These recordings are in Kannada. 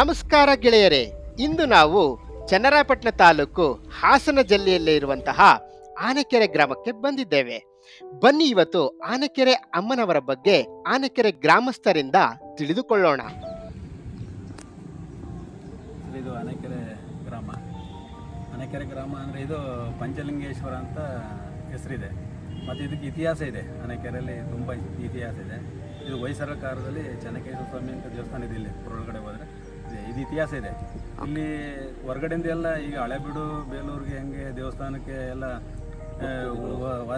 ನಮಸ್ಕಾರ ಗೆಳೆಯರೇ, ಇಂದು ನಾವು ಚನ್ನರಾಯಪಟ್ಟಣ ತಾಲೂಕು ಹಾಸನ ಜಿಲ್ಲೆಯಲ್ಲೇ ಇರುವಂತಹ ಆನೆಕೆರೆ ಗ್ರಾಮಕ್ಕೆ ಬಂದಿದ್ದೇವೆ. ಬನ್ನಿ ಇವತ್ತು ಆನೆಕೆರೆ ಅಮ್ಮನವರ ಬಗ್ಗೆ ಆನೆಕೆರೆ ಗ್ರಾಮಸ್ಥರಿಂದ ತಿಳಿದುಕೊಳ್ಳೋಣ. ಇದು ಆನೆಕೆರೆ ಗ್ರಾಮ. ಆನೆಕೆರೆ ಗ್ರಾಮ ಅಂದರೆ ಇದು ಪಂಚಲಿಂಗೇಶ್ವರ ಅಂತ ಹೆಸರಿದೆ. ಮತ್ತು ಇದಕ್ಕೆ ಇತಿಹಾಸ ಇದೆ. ಆನೆಕೆರೆಯಲ್ಲಿ ತುಂಬ ಇತಿಹಾಸ ಇದೆ. ಇದು ಹೊಯ್ಸಳ ಕಾಲದಲ್ಲಿ ಚೆನ್ನಕೇಶ್ವರ ಸ್ವಾಮಿ ಅಂತ ದೇವಸ್ಥಾನ ಇದೆ ಇಲ್ಲಿ ಹೊರಗಡೆ ಹೋದರೆ. ಇತಿಹಾಸ ಇದೆ. ಇಲ್ಲಿ ಹೊರಗಡೆಯಿಂದ ಎಲ್ಲ ಈಗ ಹಳೆಬೀಡು ಬೇಲೂರಿಗೆ ಹೆಂಗೆ ದೇವಸ್ಥಾನಕ್ಕೆ ಎಲ್ಲ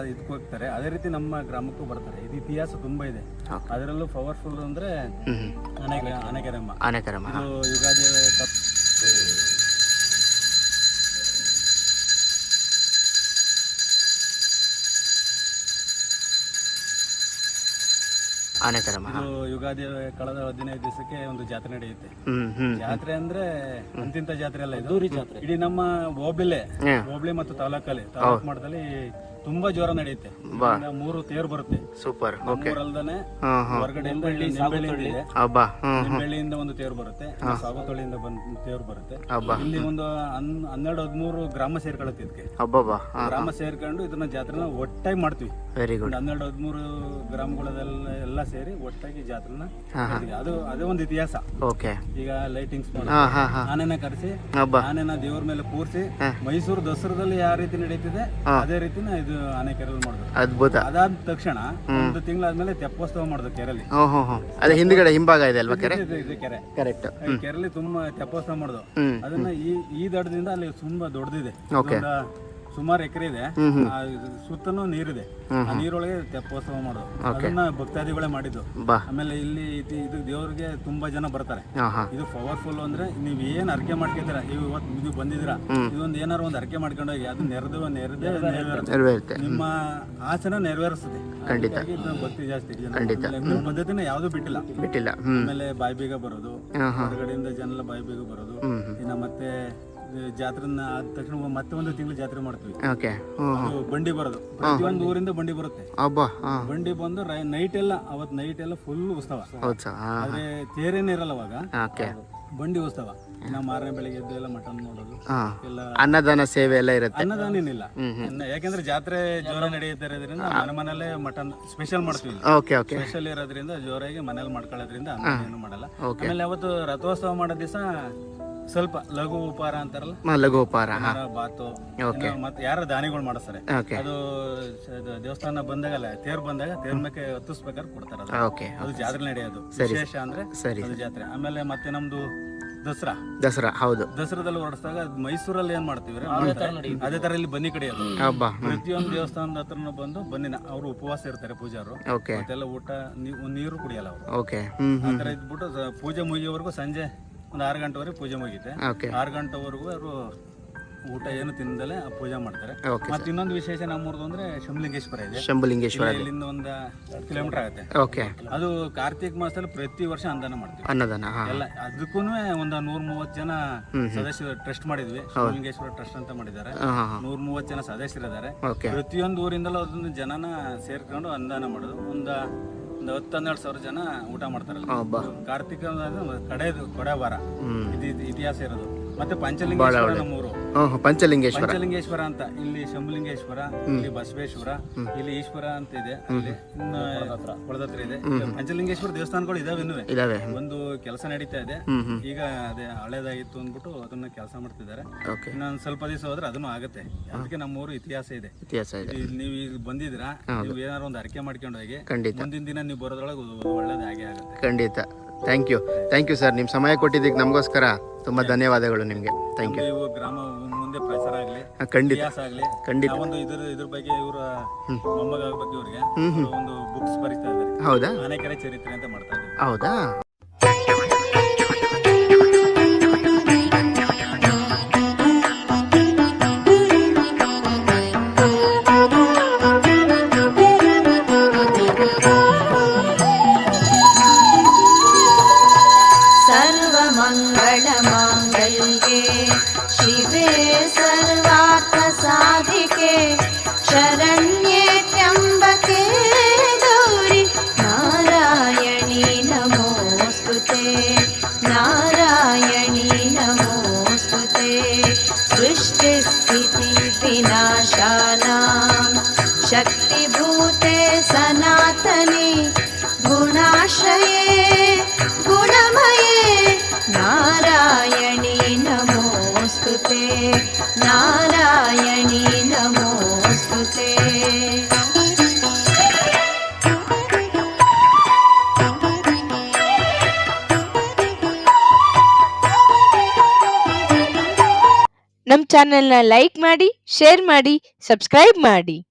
ಇದಕ್ಕೆ ಹೋಗ್ತಾರೆ. ಅದೇ ರೀತಿ ನಮ್ಮ ಗ್ರಾಮಕ್ಕೂ ಬರ್ತಾರೆ. ಇದು ಇತಿಹಾಸ ತುಂಬಾ ಇದೆ. ಅದರಲ್ಲೂ ಪವರ್ಫುಲ್ ಅಂದ್ರೆ ಅನೇಕ ಅನೇಕರಮ್ಮ ಯುಗಾದಿ ಆನೆಕೆರಮ್ಮ ಇದು ಯುಗಾದಿ ಕಳೆದ ಹದಿನೈದು ದಿವಸಕ್ಕೆ ಒಂದು ಜಾತ್ರೆ ನಡೆಯುತ್ತೆ. ಹ್ಮ್ ಹ್ಮ್ ಜಾತ್ರೆ ಅಂದ್ರೆ ಅಂತಿಂತ ಜಾತ್ರೆ ಅಲ್ಲ ಇದು? ಜಾತ್ರೆ. ಇಡೀ ನಮ್ಮ ಹೋಬ್ಳಿಲೆ. ಹೋಬ್ಳಿ ಮತ್ತು ತಾಲೂಕಲ್ಲಿ ತಾಲೂಕು ಮಟ್ಟದಲ್ಲಿ ತುಂಬಾ ಜೋರ ನಡೆಯುತ್ತೆ. ಮೂರು ತೇರು ಬರುತ್ತೆ. Super okay. ಇದೆ ಹ್ಮ್ ನಿಂಬೆಳ್ಳಿಯಿಂದ ಒಂದು ತೇರು ಬರುತ್ತೆ. ಸಾಗುತೊಳಿಯಿಂದ ಬಂದ ತೇರು ಬರುತ್ತೆ. ಇಲ್ಲಿ ಒಂದು ಹನ್- ಹನ್ನೆರಡು ಹದಿಮೂರು ಗ್ರಾಮ ಸೇರ್ಕೊಳ್ಳುತ್ತೆ ಇದಕ್ಕೆ ಗ್ರಾಮ ಸೇರ್ಕೊಂಡು ಇದನ್ನ ಜಾತ್ರೆನ ಒಟ್ಟಾಗಿ ಮಾಡ್ತೀವಿ. ವೆರಿ ಗುಡ್ ಹನ್ನೆರಡು ಹದಿಮೂರು ಗ್ರಾಮಗಳದೆಲ್ಲ ಎಲ್ಲ ಸೇರಿ ಒಟ್ಟಾಗಿ ಜಾತ್ರೆನ. ಅದು ಅದೇ ಒಂದು ಇತಿಹಾಸ. ಓಕೆ. ಈಗ ಲೈಟಿಂಗ್ಸ್ ಹಾ ಹಾ ಹಾ. ಆನೆನ ಕರೆಸಿ ಆನೆನ ದೇವ್ರ ಮೇಲೆ ಕೂರಿಸಿ. ಮೈಸೂರು ದಸರಾದಲ್ಲಿ ಯಾವ ರೀತಿ ನಡೀತಿದೆ ಅದೇ ರೀತಿನ ಇದು ಆನೆ ಕೆರೆಯಲ್ಲಿ ಮಾಡೋದು ಅದ್ಭುತ. ಅದಾದ ತಕ್ಷಣ ಒಂದು ತಿಂಗಳಾದ್ಮೇಲೆ ತೆಪ್ಪೋತ್ಸವ ಮಾಡೋದು ಕೆರೆಯಲ್ಲಿ ಹ್ಞೂ ಅದೇ ಹಿಂದ್ಗಡೆ ಹಿಂಭಾಗ ಇದೆ ಅಲ್ವಾ ಕೆರೆ? ಇದು- ಇದು ಕೆರೆ. ಕರೆಕ್ಟ್ ಈ ಕೆರೆಯಲ್ಲಿ ತುಂಬಾ ತೆಪ್ಪೋತ್ಸವ ಮಾಡುದು. ಅದನ್ನ ಈ ಈ ದಡದಿಂದ ಅಲ್ಲಿ ತುಂಬಾ ದೊಡ್ಡದಿದೆ. Okay. ಇದೊಂದು ಸುಮಾರು ಎಕರೆ ಇದೆ. ಆ ಇದು ಸುತ್ತನೂ ನೀರಿದೆ. ಆ ನೀರೊಳಗೆ ತೆಪ್ಪೋತ್ಸವ ಮಾಡೋದು. ಅದನ್ನ ಭಕ್ತಾದಿಗಳೇ ಮಾಡಿದ್ದು. ಆಮೇಲೆ ಇಲ್ಲಿ ಇದು ಇದು ದೇವ್ರಿಗೆ ತುಂಬಾ ಜನ ಬರ್ತಾರೆ. ಇದು ಪವರ್ಫುಲ್ ಅಂದ್ರೆ ನೀವ್ ಏನ್ ಅರ್ಕೆ ಮಾಡ್ಕೊಂತೀರ ನೀವು ಇವತ್ತು ಇದು ಬಂದಿದ್ದೀರಾ ಇದೊಂದು ಏನಾರು ಒಂದು ಅರ್ಕೆ ಮಾಡ್ಕೊಂಡೋಗಿ ಅದು ನೆರೆದು ನೆರೆದೇ ನೆರವೇರುತ್ತೆ. ನಿಮ್ಮ ಆಸನ ನೆರವೇರಿಸುತ್ತೆ. ಖಂಡಿತ. ಭಕ್ತಿ ಜಾಸ್ತಿ. ಪದ್ಧತಿನ ಯಾವ್ದು ಬಿಟ್ಟಿಲ್ಲ. ಬಿಟ್ಟಿಲ್ಲ. ಆಮೇಲೆ ಬಾಯಿ ಬೀಗ ಬರೋದು. ಹೊರಗಡೆಯಿಂದ ಜನ ಎಲ್ಲ ಬಾಯಿ ಬೀಗ ಬರೋದು. ಇನ್ನ ಮತ್ತೆ ಜಾತ್ರೆನ ಆದ ತಕ್ಷಣ ಮತ್ತೆ ಒಂದು ತಿಂಗಳು ಜಾತ್ರೆ ಮಾಡ್ತೀವಿ. ಓಕೆ. ಅದು ಬಂಡಿ ಬರೋದು. ಪ್ರತಿಯೊಂದು ಊರಿಂದ ಬಂಡಿ ಬರುತ್ತೆ. ಬಂಡಿ ಬಂದು ನೈಟ್ ಎಲ್ಲ ಅವತ್ ನೈಟ್ ಎಲ್ಲ ಫುಲ್ ಉತ್ಸವ. ಆದ್ರೆ ತೇರೇನೇ ಇರಲ್ಲ ಅವಾಗ. ಬಂಡಿ ಉತ್ಸವ. ಇನ್ನ ಮಾರನೇ ಬೆಳಗ್ಗೆ ಎದ್ದು ಎಲ್ಲ ಮಟನ್ ನೋಡೋದು ಎಲ್ಲ ಅನ್ನದಾನ ಸೇವೆ ಎಲ್ಲ ಇರುತ್ತೆ. ಅನ್ನದಾನ ಏನಿಲ್ಲ. ಯಾಕಂದ್ರೆ ಯಾಕೆಂದ್ರೆ ಜಾತ್ರೆ ಜೋರ ನಡೆಯುತ್ತೆ ಇರೋದ್ರಿಂದ ಮನೆ ಮನೇಲೆ ಮಟನ್ ಸ್ಪೆಷಲ್ ಮಾಡ್ತೀವಿ ಓಕೆ ಓಕೆ. ಸ್ಪೆಷಲ್ ಇರೋದ್ರಿಂದ ಜೋರಾಗಿ ಮನೇಲಿ ಮಾಡ್ಕೊಳ್ಳೋದ್ರಿಂದ ಅನ್ನ ಏನು ಮಾಡಲ್ಲ. ಆಮೇಲೆ ಅವತ್ತು ರಥೋತ್ಸವ ಮಾಡೋ ದಿವಸ ಸ್ವಲ್ಪ ಲಘು ಉಪಹಾರ ಅಂತಾರಲ್ಲ? ಮ- ಲಘು ಉಪಹಾರ ಹಾಂ. ಏನಾರ ಬಾತು Okay. ಏನೋ ಮತ್ತೆ ಯಾರ ದಾನಿಗಳು ಮಾಡಿಸ್ತಾರೆ. ಓಕೆ. ಅದು ದೇವಸ್ಥಾನ ಬಂದಾಗಲ್ಲ ತೇರು ಬಂದಾಗ ತೇರ್ ಮೇಲೆ ಹತ್ತಿಸ್ಬೇಕಾದ್ರೆ ಕೊಡ್ತಾರೆ ಅದು. ಓಕೆ ಅದು ಜಾತ್ರೆ ನಡೆಯೋದು. ವಿಶೇಷ ಅಂದ್ರೆ ಸರಿ. ಅದು ಜಾತ್ರೆ. ಆಮೇಲೆ ಮತ್ತೆ ನಮ್ದು ದಸರಾ. ದಸರಾ ಹೌದು. ದಸರಾದಲ್ಲಿ ಹೊರಡಿಸಿದಾಗ ಅದ್ ಮೈಸೂರಲ್ಲಿ ಏನ್ ಮಾಡ್ತೀವಿ ಅದೇ ತರ ಇಲ್ಲಿ ಬನ್ನಿ ಕಡಿಯೋದು ಹಬ್ಬ ಪ್ರತಿಯೊಂದು ದೇವಸ್ಥಾನದ ಹತ್ರನೂ ಬಂದು ಬನ್ನಿನ ಅವರು ಉಪವಾಸ ಇರ್ತಾರೆ ಪೂಜಾರು. ಓಕೆ. ಮತ್ತೆಲ್ಲ ಊಟ ನೀ- ನೀರು ಕುಡಿಯಲ್ಲ ಅವರು. ಓಕೆ ಹ್ಮ್ ಆ ಹ್ಮ್. ತರ ಇದ್ಬಿಟ್ಟು ಸ- ಪೂಜೆ ಮುಗಿಯೋವರೆಗೂ ಸಂಜೆ ಒಂದು ಆರು ಗಂಟೆವರೆಗೆ ಪೂಜೆ ಮುಗಿತೆ ಓಕೆ ಆರು ಗಂಟೆವರೆಗೂ ಅವರು ಊಟ ಏನು ತಿಂದಲೇ ಆ ಪೂಜೆ ಮಾಡ್ತಾರೆ. ಓಕೆ ಮತ್ತೆ ಇನ್ನೊಂದು ವಿಶೇಷ ನಮ್ಮೂರ್ದು ಅಂದ್ರೆ ಶಂಭಲಿಂಗೇಶ್ವರ ಇದೆ. ಶಂಭುಲಿಂಗೇಶ್ವರ ಇಲ್ಲಿ- ಇಲ್ಲಿಂದ ಒಂದು ಕಿಲೋಮೀಟರ್ ಆಗುತ್ತೆ. ಓಕೆ ಅದು ಕಾರ್ತಿಕ್ ಮಾಸದಲ್ಲಿ ಪ್ರತಿ ವರ್ಷ ಅಂದಾನ ಮಾಡ್ತೀವಿ. ಅನ್ನದಾನ ಹಾಂ. ಎಲ್ಲ ಅದಕ್ಕೂ ಒಂದು ನೂರ ಮೂವತ್ತು ಜನ ಸದಸ್ಯರು ಟ್ರಸ್ಟ್ ಮಾಡಿದ್ವಿ. ಶಿವಲಿಂಗೇಶ್ವರ ಟ್ರಸ್ಟ್ ಅಂತ ಮಾಡಿದ್ದಾರೆ. ಹಾಂ ಹಾಂ ನೂರ ಮೂವತ್ತು ಜನ ಸದಸ್ಯರಿದ್ದಾರೆ. ಓಕೆ ಪ್ರತಿಯೊಂದು ಊರಿಂದಲೂ ಅದನ್ನ ಜನನ ಸೇರ್ಕೊಂಡು ಅನುದಾನ ಮಾಡೋದು. ಒಂದು ಒಂದು ಹತ್ತು ಹನ್ನೆರಡು ಸಾವಿರ ಜನ ಊಟ ಮಾಡ್ತಾರಲ್ಲ ಹಬ್ಬ ಕಾರ್ತಿಕ ಕಡೆದು ಕೊಡೆ ವಾರ ಇದು ಇತಿಹಾಸ ಇರೋದು. ಮತ್ತೆ ಪಂಚಲಿಂಗೇಶ್ವರ ನಮ್ಮೂರು. ಪಂಚಲಿಂಗೇಶ್ವರ. ಪಂಚಲಿಂಗೇಶ್ವರ ಅಂತ. ಇಲ್ಲಿ ಶಂಭುಲಿಂಗೇಶ್ವರ ಇಲ್ಲಿ ಬಸವೇಶ್ವರ ಇಲ್ಲಿ ಈಶ್ವರ ಅಂತ ಇದೆ. ಅಲ್ಲಿ ಕೊಳದತ್ರ. ಇದೆ. ಪಂಚಲಿಂಗೇಶ್ವರ ದೇವಸ್ಥಾನಗಳು ಇದಾವೆ ಇದಾವೆ. ಒಂದು ಕೆಲಸ ನಡೀತಾ ಇದೆ. ಈಗ ಅದೇ ಹಳೇದಾಗಿತ್ತು ಅಂದ್ಬಿಟ್ಟು ಅದನ್ನ ಕೆಲಸ ಮಾಡ್ತಿದ್ದಾರೆ. ಇನ್ನೊಂದು ಸ್ವಲ್ಪ ದಿವಸ ಹೋದ್ರೆ ಅದನ್ನು ಆಗುತ್ತೆ. ಅದಕ್ಕೆ ನಮ್ಮೂರು ಇತಿಹಾಸ ಇದೆ. ಇತಿಹಾಸ ಇದೆ. ನೀವು ಈಗ ಬಂದಿದ್ರ ನೀವು ಏನಾದ್ರು ಒಂದು ಅರಕೆ ಮಾಡ್ಕೊಂಡು ಹೋಗಿ ಮುಂದಿನ ದಿನ ನೀವು ಬರೋದ್ರೊಳಗೆ ಒಳ್ಳೇದು ಆಗೇ ಆಗುತ್ತೆ. ಖಂಡಿತ. Thank you thank you sir ನಿಮ್ಮ ಸಮಯ ಕೊಟ್ಟಿದ್ದಕ್ಕೆ ನಮಗೋಸ್ಕರ ತುಂಬ ಧನ್ಯವಾದಗಳು ನಿಮಗೆ. ಥ್ಯಾಂಕ್ ಯು ಇವು ಗ್ರಾಮ ಮುಂದೆ ಪ್ರಚಾರ ಆಗಲಿ ಖಂಡಿತ. ಇತಿಹಾಸ ಆಗಲಿ ಖಂಡಿತ. ಒಂದು ಇದ್ರ ಇದ್ರ ಬಗ್ಗೆ ಇವರ ಮೊಮ್ಮಗ ಬಗ್ಗೆ ಇವ್ರಿಗೆ. ಒಂದು ಬುಕ್ಸ್ ಬರೀತಾ ಇದ್ದಾರೆ. ಹೌದಾ? ಆನೆಕೆರೆ ಚರಿತ್ರೆ ಅಂತ ಮಾಡ್ತಾ ಇದ್ದಾರೆ. ಹೌದಾ? सृष्टिस्थितिविनाशानां शक्तिभूते सनातने गुणाश्रये गुणमये नारायणी नमोऽस्तु ते नारायणी ನಮ್ಮ ಚಾನೆಲ್ನ ಲೈಕ್ ಮಾಡಿ ಶೇರ್ ಮಾಡಿ ಸಬ್ಸ್ಕ್ರೈಬ್ ಮಾಡಿ.